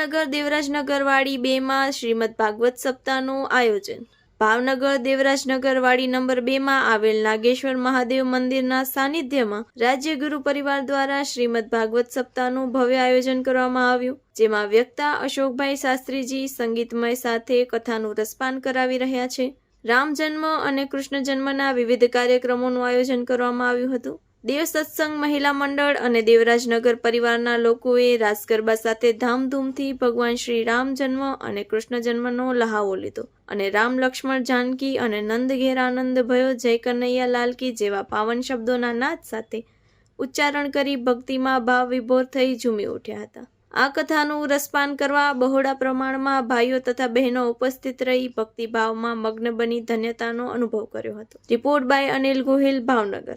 ભાવનગર દેવરાજનગર વાડી બેમાં શ્રીમદ ભાગવત સપ્તાહનું આયોજન. ભાવનગર દેવરાજનગર વાડી નંબર બેમાં આવેલ નાગેશ્વર મહાદેવ મંદિરના સાનિધ્યમાં રાજ્ય ગુરુ પરિવાર દ્વારા શ્રીમદ ભાગવત સપ્તાહનું ભવ્ય આયોજન કરવામાં આવ્યું, જેમાં વ્યક્તા અશોકભાઈ શાસ્ત્રીજી સંગીતમય સાથે કથાનું રસપાન કરાવી રહ્યા છે. રામ જન્મ અને કૃષ્ણ જન્મના વિવિધ કાર્યક્રમોનું આયોજન કરવામાં આવ્યું હતું. દેવ સત્સંગ મહિલા મંડળ અને દેવરાજનગર પરિવારના લોકોએ રાસ ગરબા સાથે ધામધૂમથી ભગવાન શ્રી રામ જન્મ અને કૃષ્ણ જન્મનો લહાવો લીધો. અને રામ લક્ષ્મણ જાનકી અને નંદ ઘેર આનંદ ભયો જય કનૈયા લાલ કી જેવા પાવન શબ્દોના નાદ સાથે ઉચ્ચારણ કરી ભક્તિમાં ભાવ વિભોર થઈ ઝૂમી ઉઠ્યા હતા. આ કથાનું રસપાન કરવા બહોળા પ્રમાણમાં ભાઈઓ તથા બહેનો ઉપસ્થિત રહી ભક્તિભાવમાં મગ્ન બની ધન્યતાનો અનુભવ કર્યો હતો. Report by Anil Gohil, Bhavnagar.